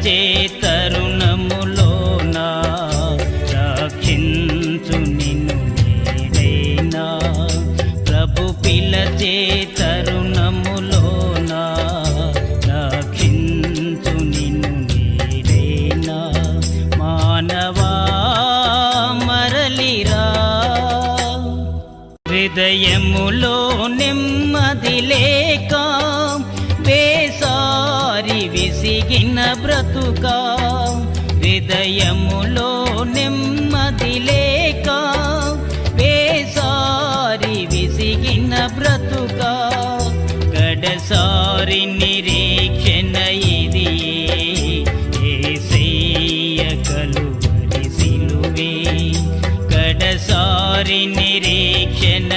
వచ్చే తరుణములోనా రక్షించు నిన్ను నీడైనా ప్రభు పిలచే తరుణములోనా రక్షించు నిన్ను నీడైనా మానవా మరలిరా. హృదయములో నెమ్మదిలే విసిగిన బ్రతుక హృదయములో నెమ్మది లేక వేసారి విసిగిన బ్రతుక కడసారి నిరీక్షణ ఇది. కలువరి సిలువే కడసారి నిరీక్షణ